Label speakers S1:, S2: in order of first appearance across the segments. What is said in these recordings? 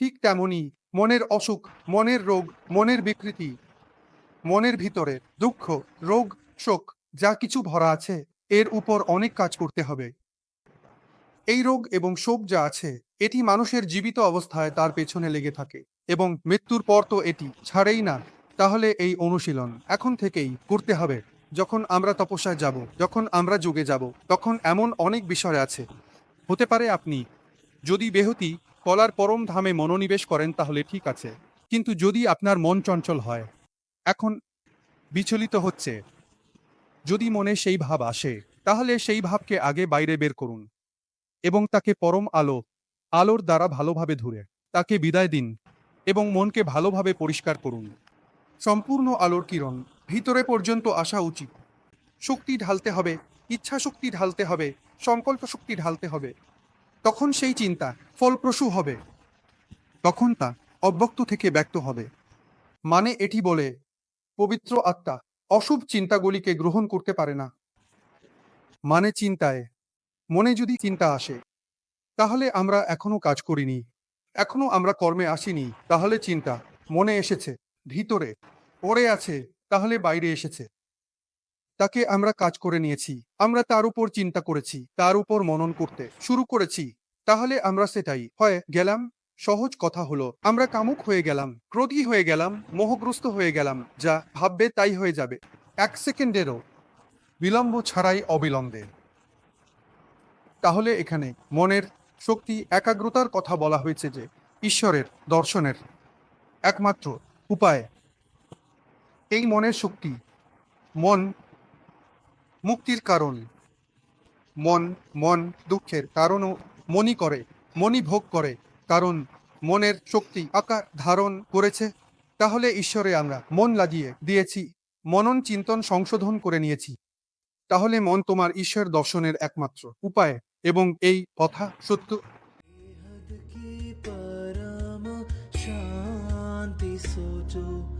S1: ঠিক তেমনি মনের অসুখ, মনের রোগ, মনের বিকৃতি, মনের ভিতরে দুঃখ, রোগ, শোক, যা কিছু ভরা আছে, এর উপর অনেক কাজ করতে হবে। এই রোগ এবং শোক যা আছে, এটি মানুষের জীবিত অবস্থায় তার পেছনে লেগে থাকে এবং মৃত্যুর পর তো এটি ছাড়েই না। তাহলে এই অনুশীলন এখন থেকেই করতে হবে। যখন আমরা তপস্যায় যাব, যখন আমরা যুগে যাব, তখন এমন অনেক বিষয় আছে। হতে পারে আপনি যদি বেহতি কলার পরম ধামে মনোনিবেশ করেন তাহলে ঠিক আছে। কিন্তু যদি আপনার মন চঞ্চল হয়, এখন বিচলিত হচ্ছে। যদি মনে সেই ভাব আসে, তাহলে সেই ভাবকে আগে বাইরে বের করুন এবং তাকে পরম আলো, আলোর দ্বারা ভালোভাবে ধরে, তাকে বিদায় দিন এবং মনকে ভালোভাবে পরিষ্কার করুন। সম্পূর্ণ আলোর কিরণ ভিতরে পর্যন্ত আসা উচিত। শক্তি ঢালতে হবে ইচ্ছা শক্তি ঢালতে হবে সংকল্প শক্তি ঢালতে হবে। তখন সেই চিন্তা ফলপ্রসূ হবে। তখন তা অব্যক্ত থেকে ব্যক্ত হবে। মানে এটি বলে, পবিত্র আত্মা অশুভ চিন্তাগুলিকে গ্রহণ করতে পারে না। মানে চিন্তায়, মনে যদি চিন্তা আসে, তাহলে আমরা এখনও কাজ করিনি। এখনও আমরা কর্মে আসিনি, তাহলে চিন্তা মনে এসেছে, ভিতরে, পড়ে আছে, তাহলে বাইরে এসেছে। তাকে আমরা কাজ করে নিয়েছি, আমরা তার উপর চিন্তা করেছি, তার উপর মনন করতে শুরু করেছি। তাহলে আমরা সেটাই। হয় গেলাম, সহজ কথা হলো, আমরা কামুক হয়ে গেলাম, ক্রোধী হয়ে গেলাম, মোহগ্রস্ত হয়ে গেলাম, যা ভাববে তাই হয়ে যাবে। এক সেকেন্ডেরও বিলম্ব ছাড়াই অবিলম্বে। তাহলে এখানে মনের শক্তি, একাগ্রতার কথা বলা হয়েছে যে, ঈশ্বরের দর্শনের একমাত্র উপায়। এই মনের শক্তি, মন মুক্তির কারণ। মন মন দুঃখের কারণও মনি করে মনি ভোগ করে, কারণ মনের শক্তি আকার ধারণ করেছে। তাহলে ঈশ্বরে আমরা মন লাগিয়ে দিয়েছি, মনন চিন্তন সংশোধন করে নিয়েছি। তাহলে মন তোমার ঈশ্বর দর্শনের একমাত্র উপায় এবং এই কথা সত্য।
S2: শান্তি সোচো।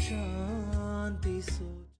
S2: शान्ति सु